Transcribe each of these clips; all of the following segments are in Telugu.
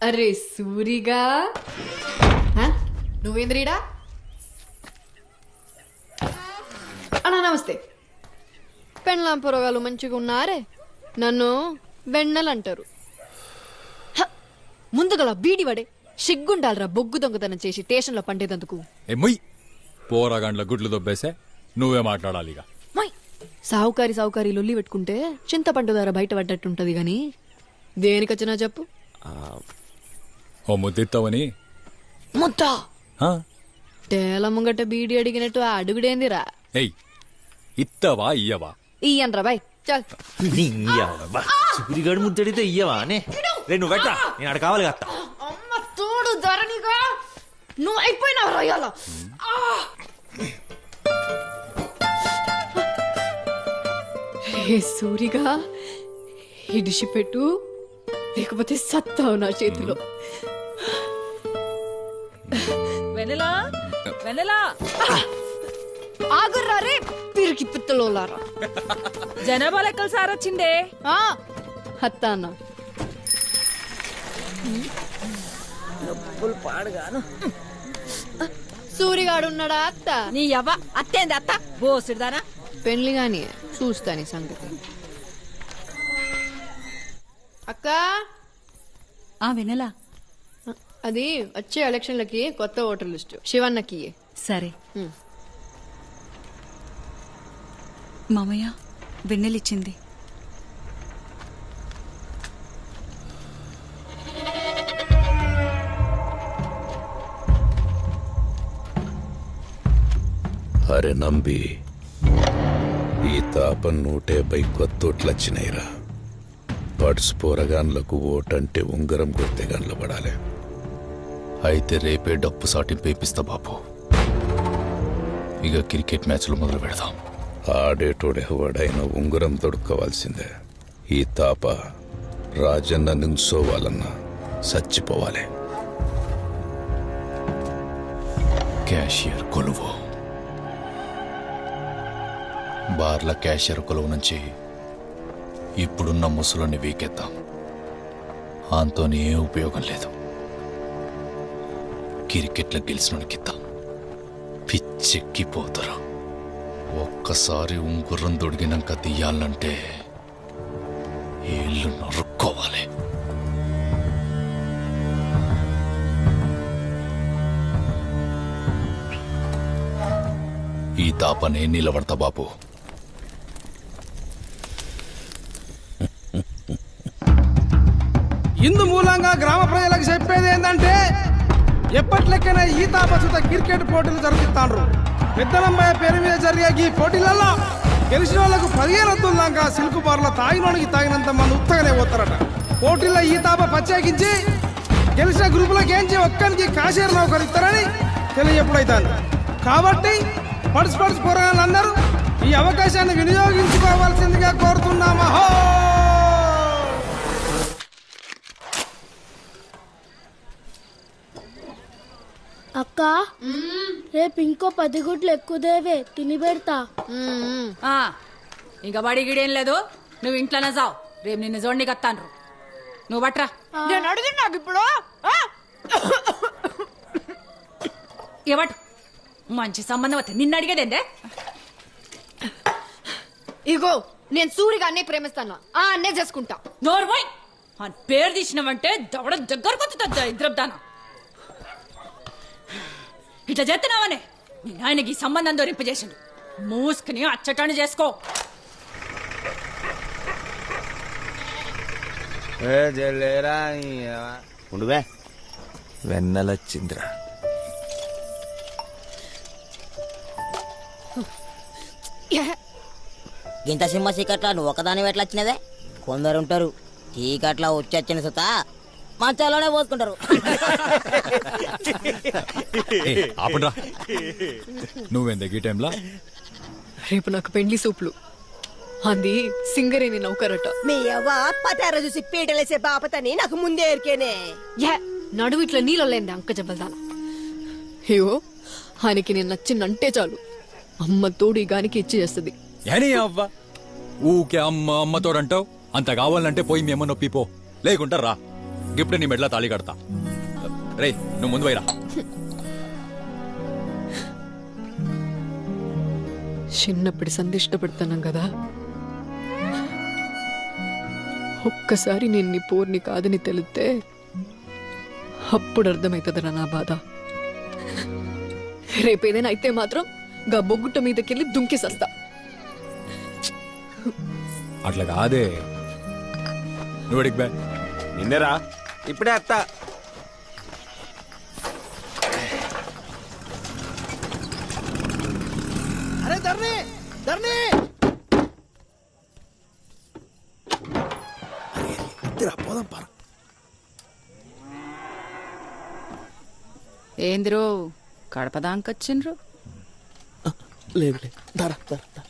అరే సూరిగా? నువ్వేంద్రీడా? అన్నా నమస్తే. పెళ్ళాం పొరగాలు మంచిగా ఉన్నారే? నన్ను వెన్నెలు అంటారు హ! ముందుగల బీడి వడే సిగ్గుండాలరా బొగ్గు దొంగతనం చేసి స్టేషన్లో పండేదందుకు. పోరాగాండ్ల గుడ్లు దొబ్బేసే నువ్వే మాట్లాడాలి సావుకారి సావుకారి లొల్లి పెట్టుకుంటే చింతపండు ధర బయట పడ్డట్టుంటది గాని దేనికొచ్చినా చెప్పు. ఓ ముద్దిస్తావని ముద్ద? ఆ? టేల ముంగట బీడి అడిగినట్టు ఆ అడుగుడేందిరా? ఏయ్ ఇత్తవా ఇయ్యవా? ఇయ్యన్రా బాయ్ చల్. సూరిగాడు ముద్దడితే ఇయ్యవా అనే? రే నువ్వు పెట్టా నేను అక్కడ కావాలి కదా అమ్మ తోడు ధరణిగా నువ్వు అయిపోయినావు రొయ్యాల సూరిగా ఇడిసి పెట్టు లేకపోతే సత్తావు నా చేతిలో. వెనలా వెనలా ఆగుర్రా రే పిరికి పిత్తలోలారా. జనాభా లెక్కలు సారొచ్చిందే ఆ, అత్తా అన్న సూరిగాడు ఉన్నాడా అత్త? నీ యవ్వ అత్తేంది అత్త? బోసుడుదానా పెళ్ళి గాని చూస్తాని సంగతి. అక్క? ఆ వెనలా అది వచ్చే ఎలక్షన్లకి కొత్త ఓటర్ లిస్ట్. శివన్నకి. సరే. మామయ్య వెన్నెలిచ్చింది. అరే నంబి ఈ తాప నూట యాభై కొత్తోట్లొచ్చినాయిరా. పడ్స్ పోరగాన్లకు ఓటంటే ఉంగరం కొడితే గన్లు పడాలి. అయితే రేపే డప్పు సాటింపు వేపిస్తా బాబు. ఇక క్రికెట్ మ్యాచ్లు మొదలు పెడదాం. ఆడేటోడెవడైనా ఉంగరం దొడుకోవాల్సిందే ఈ తాప రాజన్న నించోవాలన్నా చచ్చిపోవాలి. క్యాషియర్ కొలువు. బార్ల క్యాషియర్ కొలువు నుంచి ఇప్పుడున్న ముసులని వీకెత్తాం. ఆంతోని ఏ ఉపయోగం లేదు. క్రికెట్లో గెలిచినోనికిద్దాం పిచ్చెక్కిపోతారు. ఒక్కసారి ఉంగుర్రం దొడిగినాక తీయాలంటే ఏళ్ళు నరుక్కోవాలి. ఈ తాపనే నిలబడతా బాబు ఇందు మూలంగా గ్రామ ప్రజలకు చెప్పేది ఏంటంటే ఎప్పట్లెక్కనే ఈ తాపసుత క్రికెట్ పోటీలు జరుగుతాండ్రు పెద్దలంబాయ పేరు మీద జరిగే ఈ పోటీలలో గెలిచిన వాళ్ళకు పదిహేను వద్దులాక సిల్క్ బార్ల తాగినోనికి తాగినంత మంది ఉత్తగానే పోతారట. పోటీల్లో ఈ తాప ప్రత్యేకించి గెలిచిన గ్రూపులకు ఏంచి ఒక్కరికి కాశీర నౌకరు ఇస్తారని తెలియజెప్పుడైతాను కాబట్టి పడుసు పడుసు పోరాళ్ళందరూ ఈ అవకాశాన్ని వినియోగించుకోవాల్సిందిగా కోరుతున్నామా హో అక్క రేపు ఇంకో పది గుడ్లు ఎక్కువదేవే తిని పెడతా. ఆ, ఇంకా బడి గిడేం లేదు. నువ్వు ఇంట్లోనే చావు రేపు నిన్ను జోడికి వస్తాను నువ్వు బట్రా నేను అడిగి నాకు ఇప్పుడు. ఆ? ఇవ్వటు మంచి సంబంధం వస్తే నిన్ను అడిగేదేందే? ఇగో నేను సూరిగా అన్నే ప్రేమిస్తాను. ఆ అన్నే చేసుకుంటా. నోర్మోయ్ అని పేరు తీసినవంటే దవడ దగ్గరకు వస్తుంది ఇద్దరుదానా ఇట్లా చేస్తున్నావనే? మీ నాయనకి ఈ సంబంధం దొరింపజేసిండు మూసుకుని అచ్చటాన్ని చేసుకో. ఉండువే. వెన్నెలొచ్చిందిరా గింత సింహ చీకట్ల నువ్వు ఒకదాని ఎట్లా వచ్చినదే కొందరు ఉంటారు చీకట్ల వచ్చి సుత. మంచాలోనే పోసుకుంటారు. ఆపండ్రా. నువ్వేందే ఈ టైంలో? రేపు నాకు పెండ్లి సూపులు. అంది సింగరేని నౌకరట. మీ అవ్వ పతార చూసి పీటలేసే బాపతని నాకు ముందే ఎరికేనే. యా నడువు ఇట్లా నీళ్ళలేంది అంక జబ్బల్దాన అయ్యో ఆయనకి నేను నచ్చిందంటే చాలు. అమ్మ తోడు ఈ గానికి ఇచ్చి చేస్తుంది. ఏనీ అవ్వ? ఊకే అమ్మ అమ్మతోడంటావు అంత కావాలంటే పోయి మీ అమ్మ నొప్పి పో లేకుంటా రా. ఇప్పుడే నీ మెడల తాళి కడతా. రే నువ్వు ముందు వైరా చిన్నప్పటి సంధి ఇష్టపడుతున్నాం కదా. ఒక్కసారి నేను నీ పోర్ని కాదని తెలిస్తే అప్పుడు అర్థమవుతుందిరా నా బాధ. రేపేదైనా అయితే మాత్రం గా బొగ్గుట్ట మీదకెళ్ళి దుంకేసస్తా. అట్లా కాదే. నువ్వు నిన్నరా? ఇప్పుడే అత్త. అరే ధర్ని ధర్ని. పోదాం పర ఏందిరో కడప దాంకొచ్చిండ్రు లేదు లేదు. ధర ధర ధర.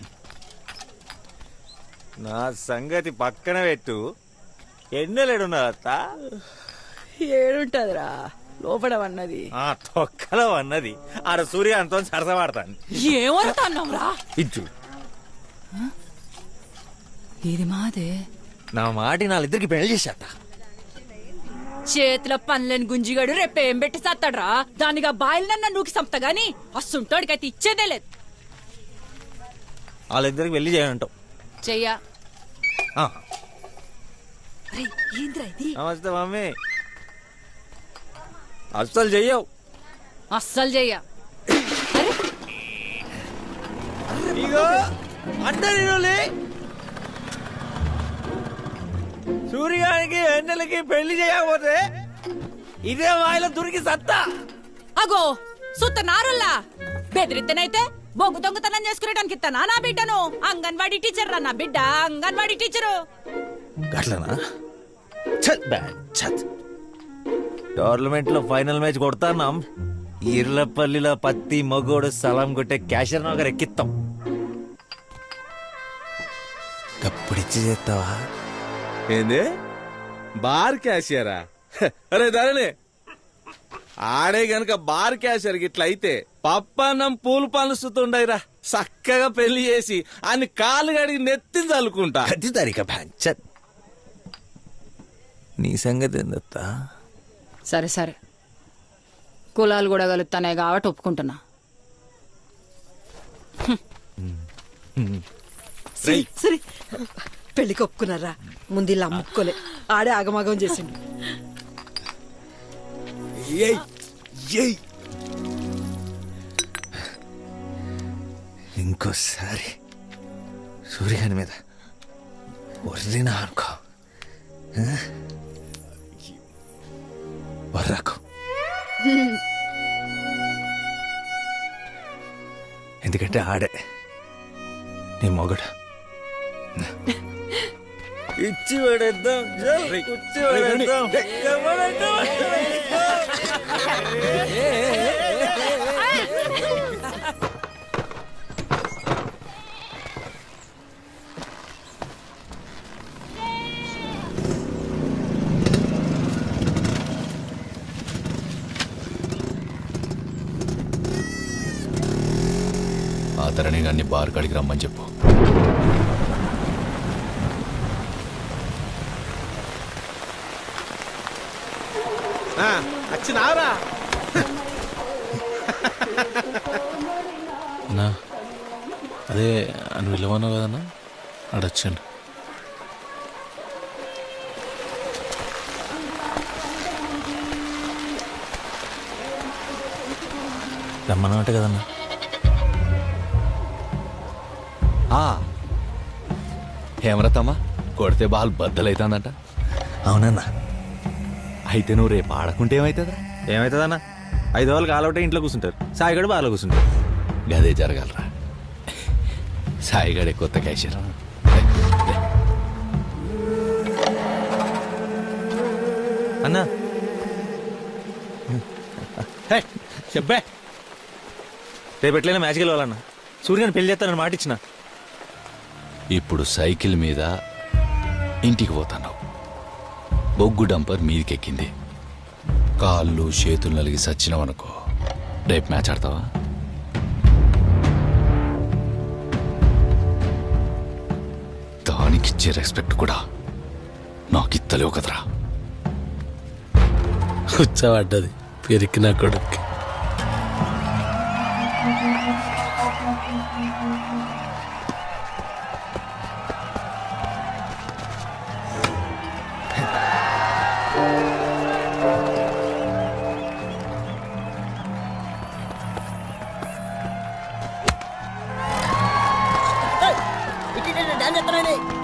నా సంగతి పక్కన పెట్టు. ఎన్నెలేడున్నా అత్త ఏడుంటదిరా. లోపడమన్నది. ఆ తొక్కలో అన్నది ఆడ సూర్యాంతం సరసమాడతాను ఏమవుతున్నావురా ఇచ్చు ఇది మాదే? నా మాటి నాళ్ళిద్దరికి పెళ్ళి చేసేట చేతిలో పనులని గుంజిగాడు రేపేం పెట్టి సత్తాడ్రా? దానిగా బాయిలనన్న నూకి సంపత గాని అస్సుంటోడికైతే ఇచ్చేదే లేదు. వాళ్ళిద్దరికి పెళ్ళి చేయంటావు చెయ్యా. ఏంద్రా ఇది? నమస్తే మమ్మీ. అస్సలు చెయ్యవు. అస్సలు చెయ్యా ఇగో నేను సూర్యానికి వెన్నెలకి పెళ్ళి చేయకపోతే ఇదే వాయిలో దురికి సత్తా. అగో సుత్త నారుల్లా. బెదిరిత్తనైతే బొగ్గు దొంగతనం చేసుకునేటానికి ఇస్తానా నా బిడ్డను? అంగన్వాడీ టీచర్ రా నా బిడ్డ అంగన్వాడీ టీచరు. గట్లనా? ఛత్ బ్యాడ్ ఛత్. టోర్నమెంట్లో ఫైనల్ మ్యాచ్ కొడతాన్నాం. ఇర్లపల్లిలో పత్తి మగోడు సలాం కొట్టే క్యాషర్ నగర్ ఎక్కిస్తాం కప్పుడిచ్చి చేస్తావా? ఏంది? బార్ క్యాషియరా? అరే ధరణి ఆడే గనక బార్ క్యాషియర్ గిట్ల అయితే పప్పన్నం పూలు పనుస్తుండయిరా చక్కగా పెళ్ళి చేసి అని కాలు గడిగి నెత్తి చల్లుకుంటా అది ఛత్ నీ సంగతి ఏందత్తా? సరే సరే. కులాలు కూడా కలుగుతానే కాబట్టి ఒప్పుకుంటున్నా. సరే. పెళ్ళికి ఒప్పుకున్నారా? ముందు ఇలా అమ్ముకోలే ఆడే ఆగమాగం చేసిండు. ఇంకోసారి సూర్యగాని మీద వర్రినా అనుకో. ఆ? వర్రకు ఎందుకంటే ఆడే నీ మొగడు ఇచ్చి పడేద్దాం ఇచ్చి పడేద్దాం ధరణి గారిని బార్ కాడికి రమ్మని చెప్పు. అదే అని విలువన్నావు కదన్నా? అడొచ్చండి రమ్మన్నమాట కదన్నా? హేమరతమ్మ కొడితే బాల్ బద్దలైతుందంట. అవునన్నా. అయితే నువ్వు రేపు ఆడకుంటే ఏమవుతుందా ఏమవుతుందన్నా ఐదు వాళ్ళకి ఆలౌటే ఇంట్లో కూర్చుంటారు. సాయిగడు బాగా కూర్చుంటారు గదే జరగలరా. సాయిగాడే కొత్త క్యాషియర్. అన్నా. చెప్పే. రేపు ఎట్లయినా మ్యాచ్కి వెళ్ళాలన్నా. సూర్యని పెళ్ళి చేస్తానని మాట ఇచ్చిన. ఇప్పుడు సైకిల్ మీద ఇంటికి పోతాను బొగ్గు డంపర్ మీదికెక్కింది. కాళ్ళు చేతులు నలిగి సచ్చినవనుకో రేపు మ్యాచ్ ఆడతావా? దానికిచ్చే రెస్పెక్ట్ కూడా నాకు ఇత్తలేవు కదరా. కూర్చోబడ్డది పెరికిన కొడుక్కి.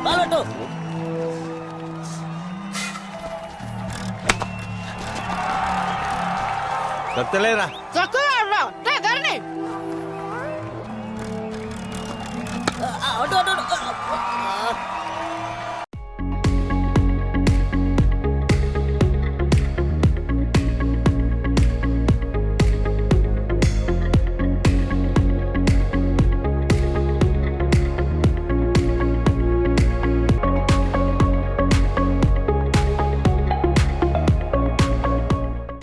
బాగొట్టు దొక్కలేరా ఆ, అటు అటు